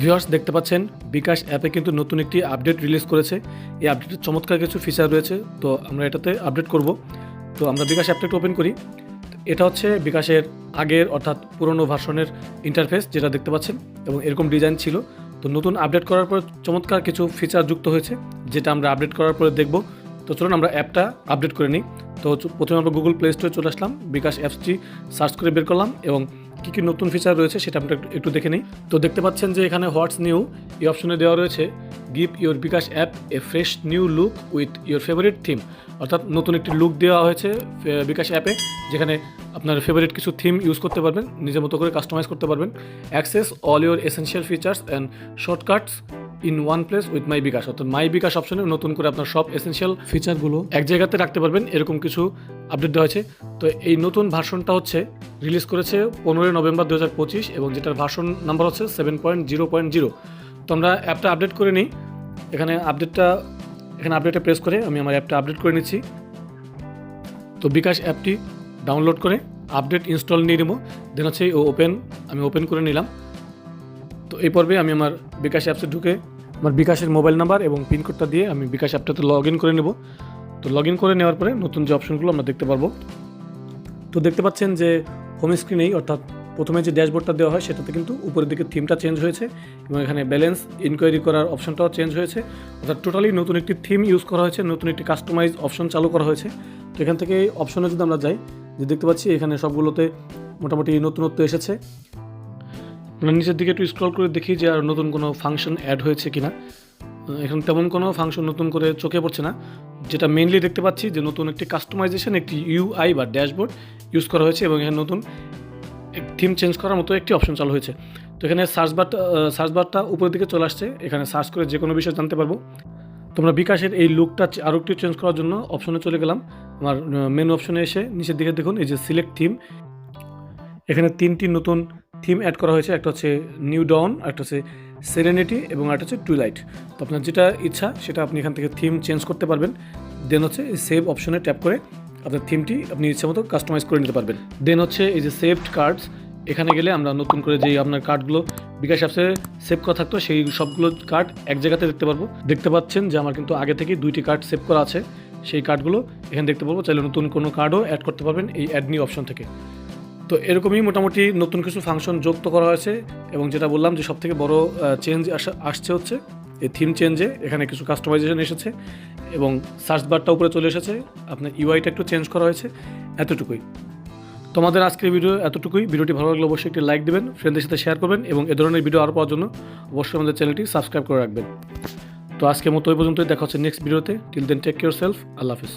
Viewers, দেখতে পাচ্ছেন, বিকাশ অ্যাপে কিন্তু নতুন একটি আপডেট রিলিজ করেছে। এই আপডেটের চমৎকার কিছু ফিচার রয়েছে, তো আমরা এটাতে আপডেট করব। তো আমরা বিকাশ অ্যাপটা একটু ওপেন করি। এটা হচ্ছে বিকাশের আগের, অর্থাৎ পুরনো ভার্সনের ইন্টারফেস যেটা দেখতে পাচ্ছেন, এবং এরকম ডিজাইন ছিল। তো নতুন আপডেট করার পর চমৎকার কিছু ফিচার যুক্ত হয়েছে, যেটা আমরা আপডেট করার পরে দেখব। তো চলুন আমরা অ্যাপটা আপডেট করে নিই। তো প্রথমে আমরা গুগল প্লে স্টোরে চলে আসলাম, বিকাশ অ্যাপসটি সার্চ করে বের করলাম, এবং কী কী নতুন ফিচার রয়েছে সেটা আমরা একটু- দেখে নিই। তো দেখতে পাচ্ছেন যে এখানে হোয়াটস নিউ এই অপশনে দেওয়া রয়েছে give your bKash app A fresh new look with your favourite theme অর্থাৎ নতুন একটি লুক দেওয়া হয়েছে বিকাশ অ্যাপে যেখানে আপনার ফেভারিট কিছু থিম ইউজ করতে পারবেন, নিজের মতো করে কাস্টমাইজ করতে পারবেন। Access all your essential features and shortcuts in one place with my bKash. অর্থাৎ মাই বিকাশ অপশনে নতুন করে আপনার সব এসেনশিয়াল ফিচারগুলো। এক জায়গাতে রাখতে পারবেন এরকম কিছু আপডেট দেওয়া হয়েছে। তো এই নতুন ভার্সনটা হচ্ছে রিলিজ করেছে পনেরোই নভেম্বর দু হাজার পঁচিশ এবং যেটার ভার্সন নাম্বার হচ্ছে seven point zero point zero তো আমরা অ্যাপটা আপডেট করে নিই। এখানে আপডেটটা এখানে আপডেটে প্রেস করে আমি আমার অ্যাপটা আপডেট করে নিচ্ছি। তো বিকাশ অ্যাপটি ডাউনলোড করে আপডেট ইনস্টল নিয়ে নেব। দেন হচ্ছে ও ওপেন আমি ওপেন করে নিলাম। তো এই পর্বে আমি আমার বিকাশ অ্যাপসে ঢুকে আমার বিকাশের মোবাইল নাম্বার এবং পিনকোডটা দিয়ে আমি বিকাশ অ্যাপটাতে লগ ইন করে নেব। তো লগ ইন করে নেওয়ার পরে নতুন যে অপশনগুলো আমরা দেখতে পারব। তো দেখতে পাচ্ছেন যে হোম স্ক্রিনেই অর্থাৎ প্রথমে যে ড্যাশবোর্ডটা দেওয়া হয় সেটাতে কিন্তু উপরের দিকে থিমটা চেঞ্জ হয়েছে এবং এখানে ব্যালেন্স ইনকোয়ারি করার অপশনটাও চেঞ্জ হয়েছে। অর্থাৎ টোটালি নতুন একটি থিম ইউজ করা হয়েছে, নতুন একটি কাস্টমাইজ অপশন চালু করা হয়েছে। তো এখান থেকে অপশনে যদি আমরা যাই, যে দেখতে পাচ্ছি এখানে সবগুলোতে মোটামুটি নতুনত্ব এসেছে। আমরা নিচের দিকে একটু স্ক্রল করে দেখি যে আর নতুন কোনো ফাংশন অ্যাড হয়েছে কিনা। আহ, এখানে তেমন কোনো ফাংশন নতুন করে চোখে পড়ছে না। যেটা মেনলি দেখতে পাচ্ছি যে নতুন একটি কাস্টমাইজেশন একটি ইউআই বা ড্যাশবোর্ড ইউজ করা হয়েছে এবং এখানে নতুন থিম চেঞ্জ করার মতো একটি অপশন চালু হয়েছে। তো এখানে সার্চ বারটা সার্চ বারটা উপরের দিকে চলে আসছে। এখানে সার্চ করে যে কোনো বিষয় জানতে পারব। তোমরা বিকাশের এই লুকটা আরও একটু চেঞ্জ করার জন্য অপশনে চলে গেলাম। আমার মেনু অপশনে এসে নিচের দিকে দেখুন এই যে সিলেক্ট থিম এখানে তিনটি নতুন থিম অ্যাড করা হয়েছে, একটা হচ্ছে নিউ ডন একটা হচ্ছে সেরেনিটি এবং একটা হচ্ছে টুইলাইট তো আপনার যেটা ইচ্ছা সেটা আপনি এখান থেকে থিম চেঞ্জ করতে পারবেন। দেন হচ্ছে সেভ অপশনে ট্যাপ করে আপনার থিমটি আপনি ইচ্ছে মতো কাস্টমাইজ করে নিতে পারবেন। দেন হচ্ছে এই যে সেভড কার্ডস, এখানে গেলে আমরা নতুন করে যেই আপনার কার্ডগুলো বিকাশ অ্যাপসে সেভ করা থাকতো, সেই সবগুলো কার্ড এক জায়গাতে দেখতে পারব। দেখতে পাচ্ছেন যে আমার কিন্তু আগে থেকে দুইটি কার্ড সেভ করা আছে। সেই কার্ডগুলো এখানে দেখতে পারব। চাইলে নতুন কোনো কার্ডও অ্যাড করতে পারবেন এই অ্যাড নিউ অপশন থেকে। তো এরকমই মোটামুটি নতুন কিছু ফাংশন যুক্ত করা হয়েছে এবং যেটা বললাম যে সব থেকে বড় চেঞ্জ আসছে হচ্ছে এই থিম চেঞ্জে এখানে কিছু কাস্টমাইজেশন এসেছে এবং সার্চ বারটা উপরে চলে এসেছে। আপনার ইউআইটা একটু চেঞ্জ করা হয়েছে। এতটুকুই। তোমাদের আজকের ভিডিও এতটুকুই। ভিডিওটি ভালো লাগলে অবশ্যই একটি লাইক দেবেন ফ্রেন্ডদের সাথে শেয়ার করবেন এবং এ ধরনের ভিডিও আরও পাওয়ার জন্য অবশ্যই আমাদের চ্যানেলটি সাবস্ক্রাইব করে রাখবেন। তো আজকের মতো ওই পর্যন্তই। দেখা হচ্ছে নেক্সট ভিডিওতে till then take care self আল্লাহ হাফিজ।